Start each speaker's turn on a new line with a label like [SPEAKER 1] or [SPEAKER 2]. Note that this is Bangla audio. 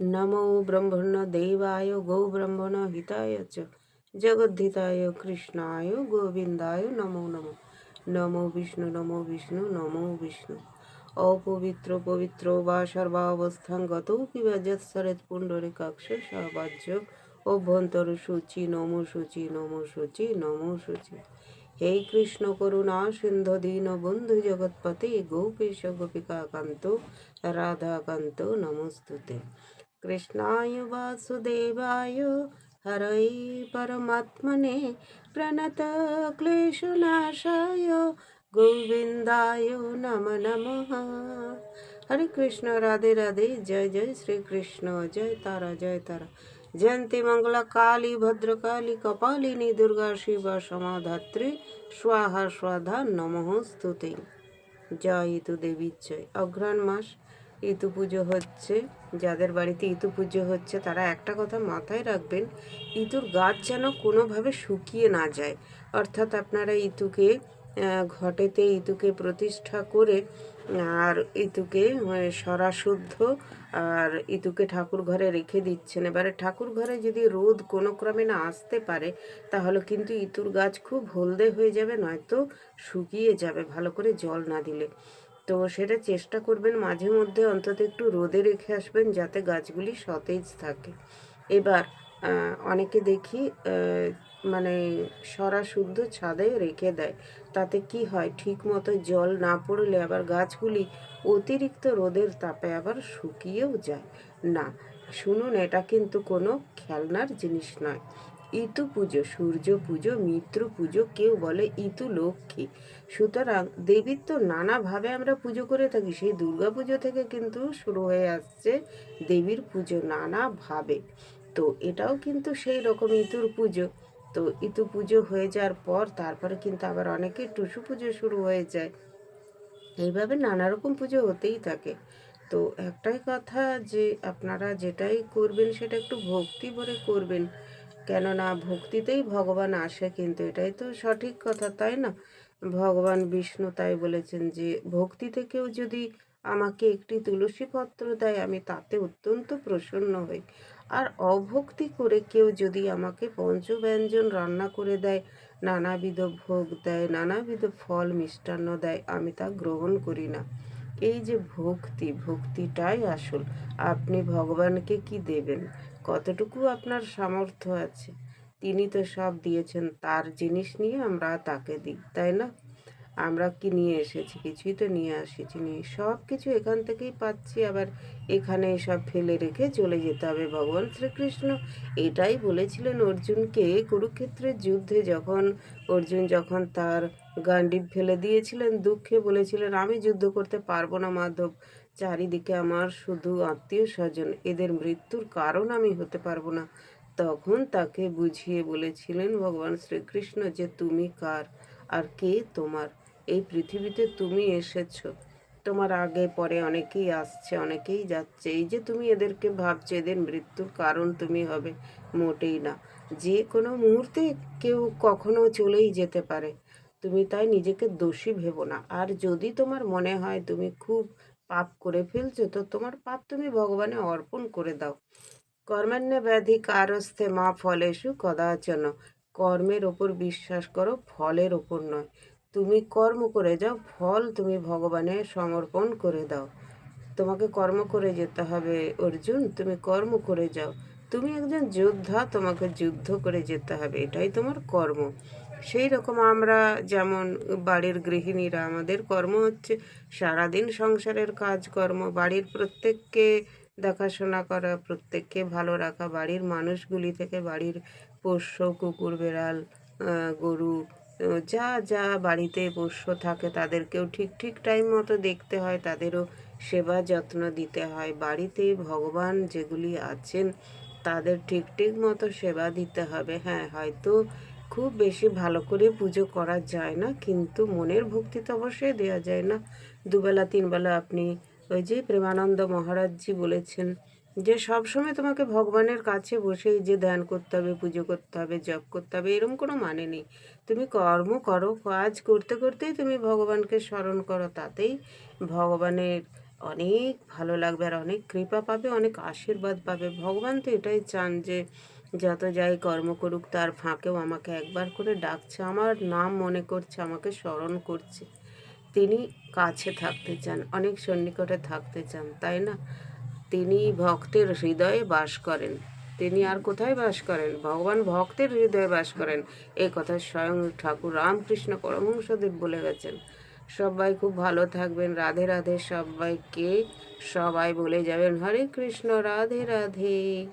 [SPEAKER 1] নমো ব্রহ্মণ দেবায় গো ব্রহ্মণ হিতায় চ জগদ্ধিতায় কৃষ্ণায় গোবিন্দায় নমো নমো নমো বিষ্ণু নমো বিষ্ণু নমো বিষ্ণু অপবিত্র পবিত্র বা সর্বাবস্থান গত পিবা যৎসরেত পুণ্ডরে কক্ষ সহবাজ্য অভ্যন্তর সূচি নমো সূচি নমো সূচি নমো সূচি হে কৃষ্ণ করুণা সিন্ধু দীন বন্ধু জগৎপতে গোপেশ গোপিকাকান্ত রাধাকান্ত নমস্তুতে বাসুদেবায় হরৈ পরমাত্মনে প্রণত ক্লেশনাশায় গোবিন্দায় নম নমঃ। হরে কৃষ্ণ, রাধে রাধে, জয় জয় শ্রীকৃষ্ণ, জয় তারা জয় তারা। জয়ন্তী মঙ্গলা কালী, ভদ্রকালী, কপালিনী, দুর্গা, শিবা, সমাধাত্রী, স্বাহা, স্বাধা, নমঃ স্তুতে। জয় ইতু দেবীর জয়। অঘ্রাণ মাস। ইতু পুজো হচ্ছে, যাদের বাড়িতে ইতু পুজো হচ্ছে, তারা একটা কথা মাথায় রাখবেন, ইতুর গাছ যেন কোনোভাবে শুকিয়ে না যায়। অর্থাৎ আপনারা ইতুকে ঘটেতে ইতুকে প্রতিষ্ঠা করে, আর ইতুকে সরাশুদ্ধ, আর ইতুকে ঠাকুর ঘরে রেখে দিচ্ছেন। এবারে ঠাকুর ঘরে যদি রোদ কোনো ক্রমে না আসতে পারে, তাহলে কিন্তু ইতুর গাছ খুব হলদে হয়ে যাবে, নয়তো শুকিয়ে যাবে, ভালো করে জল না দিলে। তো সেটা চেষ্টা করবেন, মাঝে মধ্যে অন্তত একটু রোদে রেখে আসবেন যাতে গাছগুলি সতেজ থাকে। এবার অনেকে দেখি মানে সরা শুদ্ধ ছাদে রেখে দেয়। তাতে কি হয়? ঠিক মতো জল না পড়লে আবার গাছগুলি অতিরিক্ত রোদের তাপে আবার শুকিয়েও যায়। না, শুনুন, এটা কিন্তু কোনো খেলনার জিনিস নয়। ইতু পুজো, সূর্য পুজো, মিত্র পুজো, কেউ বলে ইতু লক্ষ্মী। সুতরাং দেবীর তো নানাভাবে আমরা পুজো করে থাকি, সেই দুর্গা পুজো থেকে কিন্তু শুরু হয়ে আসছে দেবীর পুজো নানাভাবে। তো এটাও কিন্তু সেই রকম ইতুর পুজো। তো ইতু পুজো হয়ে যাওয়ার পর তারপরে কিন্তু আবার অনেকে টুসু পুজো শুরু হয়ে যায়। এইভাবে নানা রকম পুজো হতেই থাকে। তো একটাই কথা যে আপনারা যেটাই করবেন সেটা একটু ভক্তি ভরে করবেন। কেননা ভক্তিতেই ভগবান আসে কিন্তু এটাই তো সঠিক কথা, তাই না? ভগবান বিষ্ণু তাই বলেছেন যে, ভক্তি থেকেও যদি আমাকে একটি তুলসী পত্র দেয়, আমি তাতে অত্যন্ত প্রসন্ন হই। আর অভক্তি করে কেউ যদি আমাকে পঞ্চব্যঞ্জন রান্না করে দেয়, নানাবিধ ভোগ দেয়, নানাবিধ ফল মিষ্টান্ন দেয়, আমি তা গ্রহণ করি না। এই যে ভক্তি, ভক্তিটাই আসল। আপনি ভগবানকে কি দেবেন? কতটুকু আপনার সামর্থ্য আছে? তিনি তো সব দিয়েছেন, তার জিনিস নিয়ে আমরা তাকে দিই, তাই না? আমরা কি নিয়ে এসেছি? কিছুই তো নিয়ে আসেছি নি। সব কিছু এখান থেকেই পাচ্ছি। আবার এখানে সব ফেলে রেখে চলে যেতে হবে ভগবান শ্রীকৃষ্ণ। এটাই বলেছিলেন অর্জুনকে। কুরুক্ষেত্রের যুদ্ধে যখন অর্জুন যখন তার গান্ডিব ফেলে দিয়েছিলেন, দুঃখে বলেছিলেন, আমি যুদ্ধ করতে পারব না মাধব। চারিদিকে আমার শুধু আত্মীয় স্বজন এদের মৃত্যুর কারণ আমি হতে পারব না। তখন তাকে বুঝিয়ে বলেছিলেন ভগবান শ্রীকৃষ্ণ যে, তুমি কার? আর কে তোমার? এই পৃথিবীতে তুমি এসেছ। তোমার আগে পরে অনেকেই আসছে, অনেকেই যাচ্ছে। এই যে তুমি এদেরকে ভাবছ, এদের মৃত্যুর কারণ তুমি হবে, মোটেই না। যে কোনো মুহূর্তে কেউ কখনো চলেই যেতে পারে। তুমি তাই নিজেকে দোষী ভেবো না। আর যদি তোমার মনে হয় তুমি খুব পাপ করে ফেলছো, তো তোমার পাপ তুমি ভগবানে অর্পণ করে দাও। কর্মান্য ব্যাধি কারস্থে মা ফলেষু কদাচন। কর্মের ওপর বিশ্বাস করো, ফলের ওপর নয়। তুমি কর্ম করে যাও, ফল তুমি ভগবানের সমর্পণ করে দাও। তোমাকে কর্ম করে যেতে হবে, অর্জুন, তুমি কর্ম করে যাও। তুমি একজন যোদ্ধা, তোমাকে যুদ্ধ করে যেতে হবে, এটাই তোমার কর্ম। সেই রকম আমরা যেমন বাড়ির গৃহিণীরা, আমাদের কর্ম হচ্ছে সারাদিন সংসারের কাজকর্ম, বাড়ির প্রত্যেককে দেখাশোনা করা, প্রত্যেককে ভালো রাখা, বাড়ির মানুষগুলি থেকে বাড়ির পোষ্য, কুকুর, বেড়াল গরু আহ, যা যা বাড়িতে পোষ্য থাকে তাদেরকেও ঠিক ঠিক টাইম মতো দেখতে হয় তাদেরও সেবা যত্ন দিতে হয়। বাড়িতে ভগবান যেগুলি আছেন তাদের ঠিক ঠিক মতো সেবা দিতে হবে। হ্যাঁ হয়তো খুব বেশি ভালো করে পুজো করা যায় না কিন্তু মনের ভক্তি তো অবশ্যই দেওয়া যায় না। দুবেলা তিনবেলা আপনি ওই যে প্রেমানন্দ মহারাজজি বলেছেন যে সবসময় তোমাকে ভগবানের কাছে বসেই যে ধ্যান করতে হবে, পুজো করতে হবে, জপ করতে হবে এরকম কোনো মানে নেই। তুমি কর্ম করো, কাজ করতে করতেই তুমি ভগবানকে স্মরণ করো, তাতেই ভগবানের অনেক ভালো লাগবে আর অনেক কৃপা পাবে, অনেক আশীর্বাদ পাবে। ভগবান তো এটাই চান যে যত যাই কর্ম করুক, তার ফাঁকেও আমাকে একবার করে ডাকছে, আমার নাম মনে করছে, আমাকে স্মরণ করছে। তিনি কাছে থাকতে চান, অনেক সন্নিকটে থাকতে চান, তাই না? তিনি ভক্তের হৃদয়ে বাস করেন। তিনি আর কোথায় বাস করেন? ভগবান ভক্তের হৃদয়ে বাস করেন। এই কথা স্বয়ং ঠাকুর রামকৃষ্ণ পরমহংসদেব বলে গেছেন। সবাই খুব ভালো থাকবেন। রাধে রাধে সবাইকে। সবাই বলে যাবেন হরে কৃষ্ণ, রাধে রাধে।